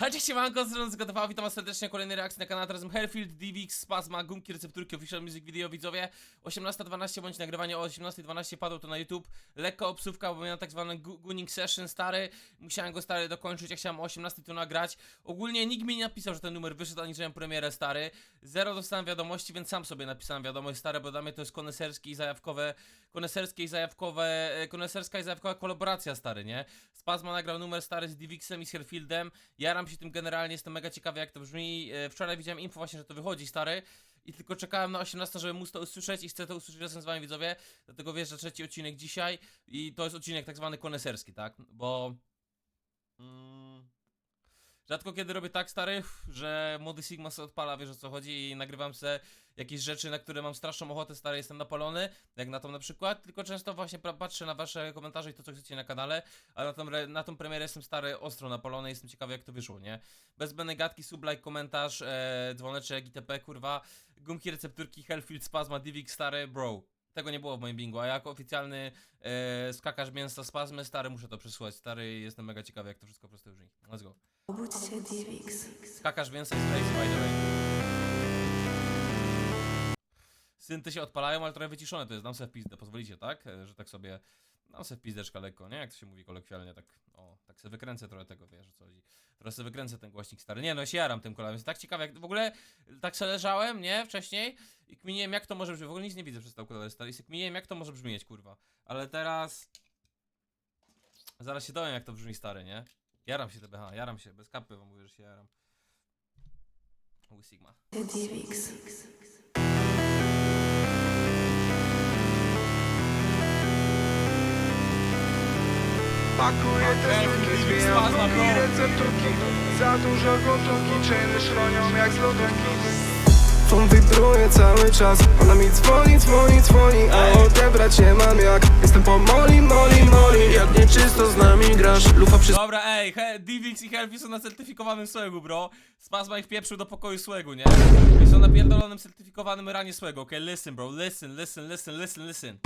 Hej, cześć, siemanko, z strony Zgadowa, witam was serdecznie, kolejnej reakcji na kanał, teraz Herfield, Divix, Spazma, Gumki, Recepturki, Official Music Video, widzowie. 18.12 bądź nagrywanie o 18.12 padło to na YouTube. Lekka obsówka, bo miałem tak zwany gu- Gunning Session stary. Musiałem go stary dokończyć, ja chciałem o 18 tu nagrać. Ogólnie nikt mi nie napisał, że ten numer wyszedł, ani że miałem premierę stary. Zero dostałem wiadomości, więc sam sobie napisałem wiadomość stare, bo dla mnie to jest koneserskie i zajawkowe Koneserskie i zajawkowe, e, koneserska i zajawkowa kolaboracja stary, nie? Spazma nagrał numer stary z Divixem i z Herfieldem Jaram się tym generalnie, jestem mega ciekawy jak to brzmi. E, Wczoraj widziałem info właśnie, że to wychodzi stary. I tylko czekałem na 18, żeby móc to usłyszeć i chcę to usłyszeć razem z wami widzowie. Dlatego wiesz, że trzeci odcinek dzisiaj i to jest odcinek tak zwany koneserski, tak? Bo... Mm, rzadko kiedy robię tak stary, że młody Sigma sobie odpala, wiesz o co chodzi i nagrywam se jakieś rzeczy, na które mam straszną ochotę, stary, jestem napalony, jak na tą na przykład, tylko często właśnie patrzę na wasze komentarze i to co chcecie na kanale, a na tą, na tą premierę jestem stary ostro napalony, jestem ciekawy jak to wyszło, nie? Bez zbędnej gadki, sub, like, komentarz, e, dzwoneczek, itp, kurwa, gumki, recepturki, Hellfield, Spazma, Divik, stary, bro. Tego nie było w moim bingu, a jako oficjalny e, skakarz mięsa spazmy, stary, muszę to przesłuchać, stary, jestem mega ciekawy jak to wszystko po prostu brzmi. Let's go. Obudź się, Divix. Skakarz mięsa jest crazy, by the way. Synty się odpalają, ale trochę wyciszone to jest, dam sobie w pizdę, pozwolicie, tak? E, Że tak sobie, sobie w pizdeczka lekko, nie? Jak to się mówi kolokwialnie, tak, o, tak sobie wykręcę trochę tego, wiesz o co chodzi. Trochę sobie wykręcę ten głośnik stary. Nie no, się jaram tym kolem, jest tak ciekawe, jak w ogóle tak sobie leżałem, nie? Wcześniej i kminiłem jak to może brzmieć, w ogóle nic nie widzę przez te okulary stary, i sobie kminiłem jak to może brzmieć, kurwa. Ale teraz, zaraz się dowiem jak to brzmi stary, nie? Jaram się TBH, jaram się, bez kapy wam mówię, że się jaram. U Sigma. Divix. Pakuję te sztuki, zwijam drugi recepturki Za dużo gotówki, chainy szronią jak z lodówki Fon wibruje cały czas Ona mi dzwoni, dzwoni, dzwoni A odebrać nie mam jak Jestem po moli, moli, moli Jak nieczysto z nami grasz Lufa przy Dobra, ej, he, Divix i Helfi są na certyfikowanym słegu, bro. Spazma ich pieprzył do pokoju słegu, nie? I są na pierdolonym certyfikowanym ranie słegu, okej? Listen, bro, listen, listen, listen, listen, listen.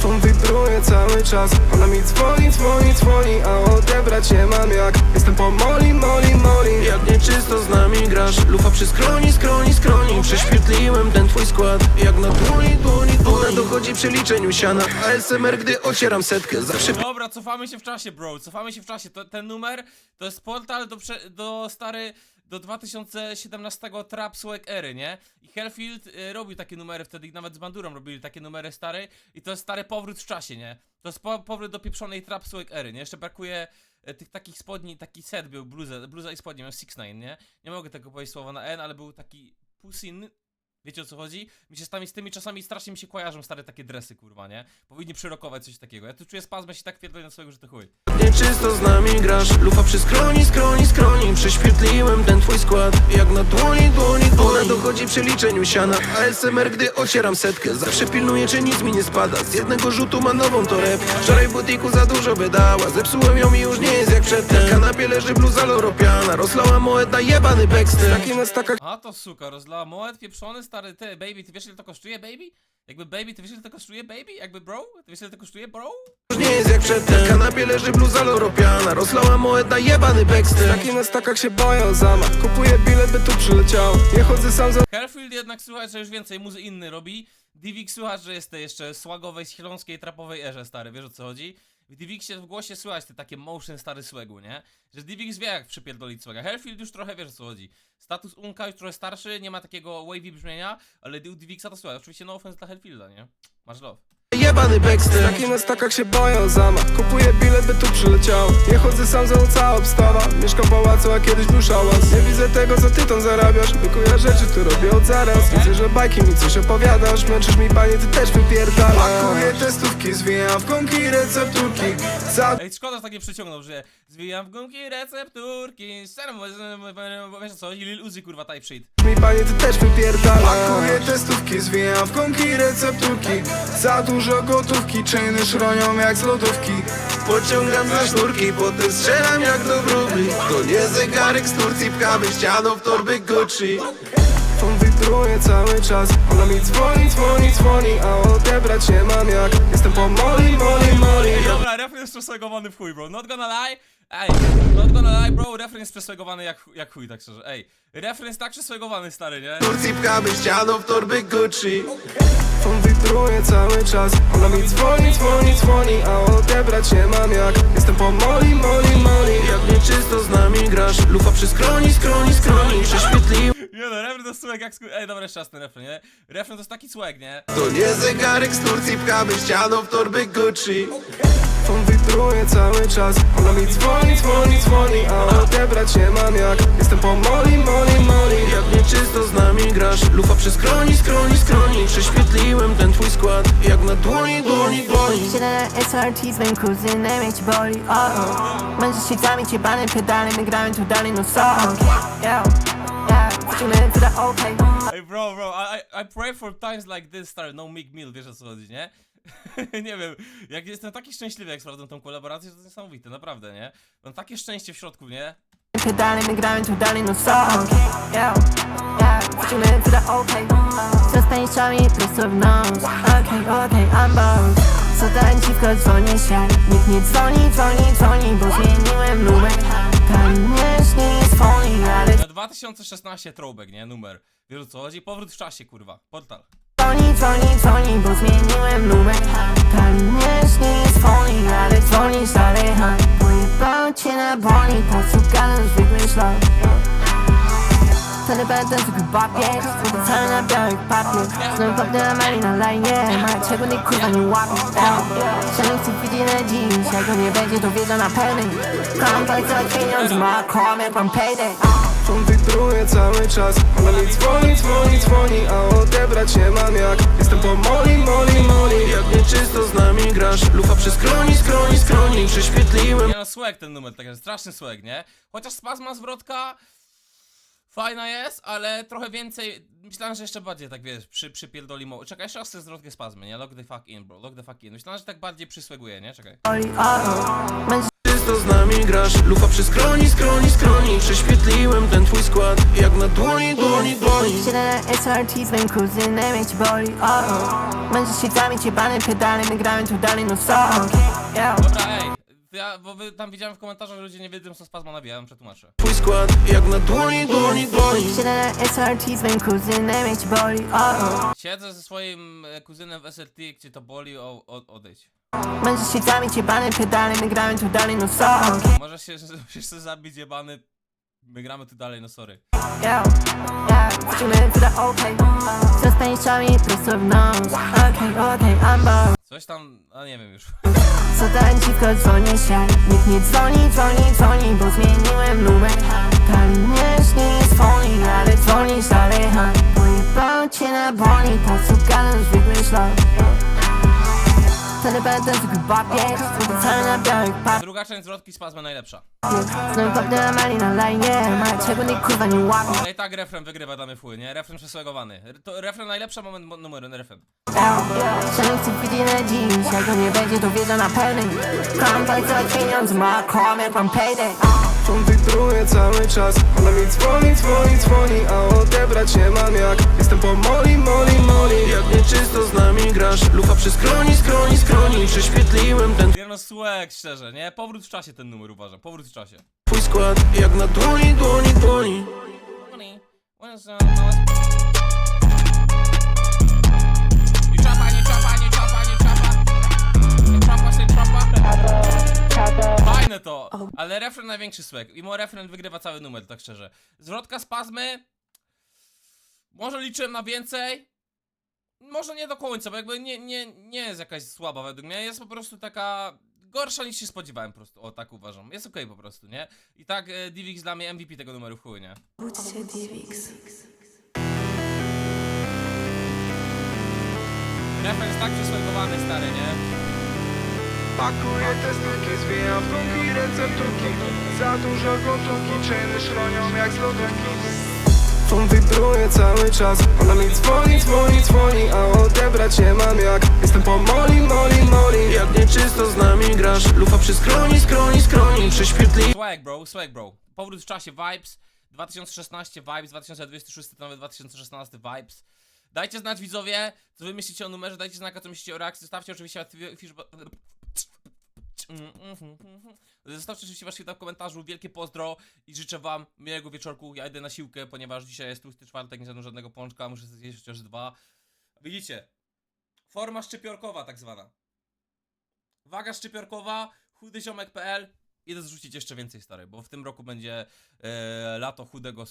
Fon wibruje cały czas. Ona mi dzwoni, dzwoni, dzwoni A odebrać nie mam jak. Jestem po moli, moli, moli Jak nieczysto z nami grasz. Lufa przy skroni, skroni, skroni. Prześwietliłem ten twój skład. Jak na dłoni, dłoni, dłoni. Ona dochodzi przy liczeniu siana. ASMR, gdy ocieram setkę Zawsze Dobra, cofamy się w czasie, bro, cofamy się w czasie. To, ten numer to jest portal do, prze, do stary, do 2017 Trap Swag ery, nie? I Hellfield y, robił takie numery wtedy, i nawet z Bandurą robili takie numery stary i to jest stary powrót w czasie, nie? To jest po, powrót do pieprzonej Trap Swag ery, nie? Jeszcze brakuje e, tych takich spodni, taki set był, bluza, bluza i spodnie, miał 6 9 nie? Nie mogę tego powiedzieć słowa na N, ale był taki pusin, Wiecie o co chodzi? Mi się z tymi, z tymi czasami strasznie mi się kojarzą stare takie dresy, kurwa, nie? Powinni przyrokować coś takiego. Ja tu czuję spazmę się tak pierdolę na swojego, że to chuj. nieczysto z nami grasz. Lufa przy skroni, skroni, skroni. Prześwietliłem ten twój skład. Jak na dłoni, dłoni, dłoni Ona dochodzi przy liczeniu siana. ASMR, gdy ocieram setkę Zawsze pilnuję, czy nic mi nie spada. Z jednego rzutu ma nową torebkę. Wczoraj w butiku za dużo wydała. Zepsułem ją i już nie jest jak przedtem. Na kanapie leży bluza loropiana. Roslała moeta, jebany backster Taki na staka A to suka, rozlała moed pieprzony, stary, ty, baby, ty wiesz ile to kosztuje, baby? Jakby baby, ty wiesz ile to kosztuje, baby? Jakby bro? Ty wiesz ile to kosztuje, bro? już nie jest jak przedtem Na kanapie leży bluza loropiana Roslała moeta, jebany backster Taki na stakach się boją zamach Kupuję bilet, by tu przyleciał Nie chodzę sam za Herfield jednak słychać, że już więcej muzy inny robi. Divik słychać, że jest jeszcze słagowej, śląskiej, trapowej erze, stary, wiesz o co chodzi? W Diviksie w głosie słychać te takie motion stary słegu, nie? Że Divix wie jak przypierdolić słega. Herfield już trochę wiesz o co chodzi. Status Unka już trochę starszy, nie ma takiego wavy brzmienia, ale u Divixa to słychać. Oczywiście no offense dla Herfielda, nie? Masz love. Jebany backster Taki na stakach się boją zamach Kupuję bilet, by tu przyleciał chodzę sam za cała obstawa. Mieszkam w pałacu, a kiedyś był szałas. Nie widzę tego, co ty tam zarabiasz. Wykuję rzeczy, tu robię od zaraz. Widzę, że bajki mi coś opowiadasz. Męczysz mi panie, ty też wypierdalasz. Pakuję testówki, zwijam w gąki recepturki. Za Ej, szkoda, że tak nie przyciągnął, że zwijam w gumki recepturki, serum, wiesz co? Lil Uzi, kurwa, type shit. mi panie, ty też wypierdalasz. Pakuję testówki, zwijam w gąki recepturki. Za dużo gotówki, chainy szronią jak z lodówki. Pociągam za sznurki, potem strzelam jak do wróbli To nie zegarek z Turcji, pchamy ścianą w torby Gucci Fon wibruje cały czas Ona mi dzwoni, dzwoni, dzwoni A odebrać nie mam jak Jestem po moli, moli, moli Dobra, ref jest przesłagowany w chuj, bro. Not gonna lie. Ej, not gonna lie, bro, refren jest przesłegowany jak, jak chuj, tak szczerze. Ej, refren jest tak przesłegowany, stary, nie? Turcji pchamy ścianą w torby Gucci On wibruje cały czas Ona mi dzwoni, dzwoni, dzwoni A odebrać nie mam jak. Jestem po moli, moli, moli Jak nieczysto z nami grasz. Lufa przy skroni, skroni, skroni. Prześwietliłem Nie no, refren to swag jak sku... Ej, dobra, jeszcze raz ten refren, nie? Refren to jest taki swag, nie? To nie zegarek z Turcji pchamy ścianą w torby Gucci. On wibruje cały czas. Ona mi dzwoni, dzwoni, dzwoni A odebrać nie mam jak. Jestem po moli, moli, moli Jak nieczysto z nami grasz. Lufa przy skroni, skroni, skroni. Prześwietliłem ten twój skład. Jak na dłoni, dłoni, dłoni. Siedzę na SRT z moim kuzynem, jak ci boli, o oh. Będziesz świecami, ciebany pedale, my gramy tu dalej, no song Yeah, to the old play Ej, bro, bro, I, I- I pray for times like this, stary, no Mick Mill, wiesz o co chodzi, nie? nie wiem, jak jestem taki szczęśliwy, jak sprawdzam tą kolaborację, to jest niesamowite, naprawdę, nie? Mam takie szczęście w środku, nie? Pedale, my gramy tu dalej, no song Yeah, yeah, wrócimy to the old play Zostań szami prosto w nos Okej, okej, I'm bored. Co ta dziwko dzwoni się. Nikt nie dzwoni, dzwoni, dzwoni Bo zmieniłem numer. Tam nie śni 2016 throwback, nie? Numer. Wiesz co chodzi? Powrót w czasie, kurwa. Portal. Dzwoni, dzwoni, dzwoni, bo zmieniłem numer Tam nie z folii, ale dzwonisz dalej, ha Pojebał cię na boli, po co gadasz zwykły szlak Ten będę tylko babier, cały na białych papier Znowu papnę Mali na lajnie, ma czego nie kurwa nie łapie Szalek chcę widzieć na dziś, jak go nie będzie to wiedzą na pełnej Kocham pracować pieniądze, ma kołam jak payday On wibruje cały czas Ona mi dzwoni, dzwoni, dzwoni A odebrać nie mam jak Jestem po moli, moli, moli Jak nieczysto z nami grasz Lufa przy skroni, skroni, skroni Prześwietliłem Nie no, swag ten numer, tak straszny swag, nie? Chociaż spazma zwrotka fajna jest, ale trochę więcej. Myślałem, że jeszcze bardziej tak wiesz, przy, przypierdoli mo. Czekaj, jeszcze raz chcę zwrotkę spazmy, nie? Log the fuck in, bro, log the fuck in. Myślałem, że tak bardziej przysłeguje, nie? Czekaj. Boli, o, o. Będziesz Czysto z nami grasz Lufa przy skroni, skroni, skroni Prześwietliłem ten twój skład Jak na dłoni, dłoni, dłoni Siedzę na SRT z moim kuzynem, jak ci boli, o oh. Będziesz świecami, ciebany pedale, my gramy tu dalej, no song Yeah, Dobra, ej. Ja, bo wy tam widziałem w komentarzach, że ludzie nie wiedzą, co spazma nawija, ja wam przetłumaczę. Twój skład Jak na dłoni, dłoni, dłoni siedzę na SRT z moim kuzynem, jak ci boli, oh. Siedzę ze swoim e, kuzynem w SLT, gdzie to boli, o, o, odejdź. Będziesz świecami, ciebany pedale, my gramy tu dalej, no song Możesz się, musisz się zabić jebany. My gramy tu dalej, no sorry. Yeah, yeah, wrócimy to old play Zostań szami prosto w nos. Okej, okej, I'm bored. Coś tam, a nie wiem już. Co ta dziwko dzwoni się? Nikt nie dzwoni, dzwoni, dzwoni Bo zmieniłem numer. Tam nie z folii Ale dzwonisz dalej, ha. Pojebał cię na boli Po co gadasz zwykły szlak Ten będę babier Cały na białych papier Druga część zwrotki spazma najlepsza. Znowu papnę Mali na lajnie Ma czego nie kurwa nie łapie Ale i tak refren wygrywa damy fuj, nie? Refren przesłegowany. To refren najlepszy moment mo- numeru, refren. Chcę widzieć na dziś Jak go nie będzie to wiedzą na pełnej Kocham pracować pieniądze Ma jak mam payday On wibruje cały czas Ona mi dzwoni, dzwoni, dzwoni A odebrać nie mam jak Jestem po moli, moli, moli Jak nieczysto z nami grasz Lufa przy skroni, skroni, skroni Prześwietliłem ten Nie no, swag, szczerze, nie? Powrót w czasie ten numer uważam, powrót w czasie. twój skład Jak na dłoni, dłoni, dłoni Nie czapa, nie czapa, nie czapa, nie czapa. Nie czapa, się czapa. Fajne to! Ale refren największy swag. I refren wygrywa cały numer, tak szczerze. Zwrotka spazmy. Może liczyłem na więcej. Może nie do końca, bo jakby nie, nie, nie jest jakaś słaba według mnie. Jest po prostu taka gorsza niż się spodziewałem po prostu. O, tak uważam. Jest okej po prostu, nie? I tak e, Divix dla mnie MVP tego numeru w chuj, nie? Budź się, Divix. Refren jest tak przysłagowany, stary, nie? Pakuję te stylki, zwijam w gumki recepturki Za dużo gotówki, czyny szronią jak z lodówki. On wibruje cały czas. Ona mi dzwoni, dzwoni, dzwoni A odebrać nie mam jak. Jestem po moli, moli, moli Jak nieczysto z nami grasz. Lufa przy skroni, skroni, skroni. Prześwietli Swag bro, swag bro. Powrót w czasie Vibes, 2016 Vibes, 2026 to nawet 2016 Vibes. Dajcie znać widzowie, co wy myślicie o numerze, dajcie znać, co myślicie o reakcji, zostawcie oczywiście Zostawcie oczywiście wasz feedback w komentarzu, wielkie pozdro i życzę wam miłego wieczorku. Ja idę na siłkę, ponieważ dzisiaj jest tłusty czwartek, nie zjadłem żadnego pączka, muszę zjeść chociaż dwa. Widzicie? Forma szczypiorkowa tak zwana. Waga szczypiorkowa, chudysiomek.pl Idę zrzucić jeszcze więcej stary, bo w tym roku będzie e, lato chudego,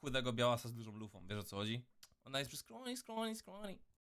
chudego białasa z dużą lufą. Wiesz o co chodzi? Ona jest przy skroni, skroni, skroni.